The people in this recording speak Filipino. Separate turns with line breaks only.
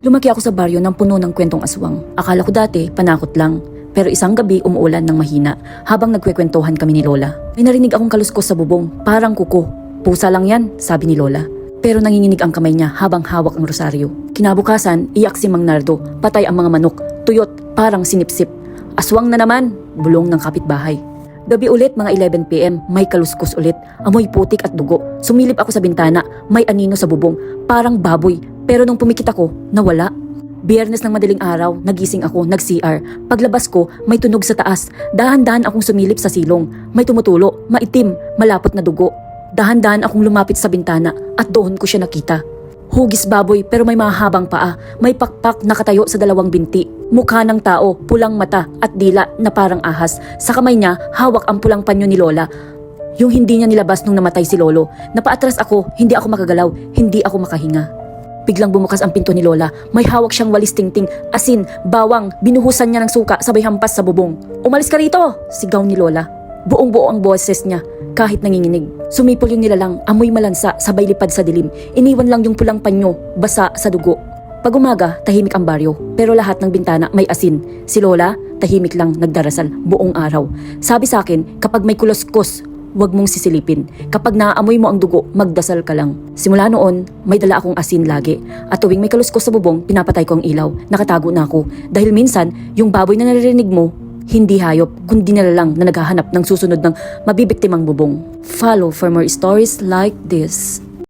Lumaki ako sa baryo ng puno ng kwentong aswang. Akala ko dati, panakot lang. Pero isang gabi umuulan ng mahina habang nagkwekwentuhan kami ni Lola. May narinig akong kaluskos sa bubong, parang kuko. Pusa lang yan, sabi ni Lola. Pero nanginginig ang kamay niya habang hawak ang rosaryo. Kinabukasan, iyak si Mang Nardo, patay ang mga manok, tuyot, parang sinipsip. Aswang na naman, bulong ng kapitbahay. Gabi ulit mga 11pm, may kaluskos ulit, amoy putik at dugo. Sumilip ako sa bintana, may anino sa bubong, parang baboy. Pero nung pumikit ako, nawala. Biyernes ng madaling araw, nagising ako, nag-CR. Paglabas ko, may tunog sa taas. Dahan-dahan akong sumilip sa silong. May tumutulo, maitim, malapot na dugo. Dahan-dahan akong lumapit sa bintana at doon ko siya nakita. Hugis baboy pero may mahabang paa. May pakpak nakatayo sa dalawang binti. Mukha ng tao, pulang mata at dila na parang ahas. Sa kamay niya, hawak ang pulang panyo ni Lola. Yung hindi niya nilabas nung namatay si Lolo. Napaatras ako, hindi ako makagalaw, hindi ako makahinga. Biglang bumukas ang pinto ni Lola. May hawak siyang walis tingting, asin, bawang, binuhusan niya ng suka sabay hampas sa bubong. Umalis ka rito! Sigaw ni Lola. Buong buo ang boses niya, kahit nanginginig. Sumipol yung nilalang, amoy malansa, sabay lipad sa dilim. Iniwan lang yung pulang panyo, basa sa dugo. Pag umaga, tahimik ang baryo, pero lahat ng bintana may asin. Si Lola, tahimik lang nagdarasal buong araw. Sabi sa akin, kapag may kuloskos, huwag mong sisilipin. Kapag naaamoy mo ang dugo, magdasal ka lang. Simula noon, may dala akong asin lagi. At tuwing may kaluskos sa bubong, pinapatay ko ang ilaw. Nakatago na ako. Dahil minsan, yung baboy na naririnig mo, hindi hayop, kundi nila lang na naghahanap ng susunod ng mabibiktimang bubong. Follow for more stories like this.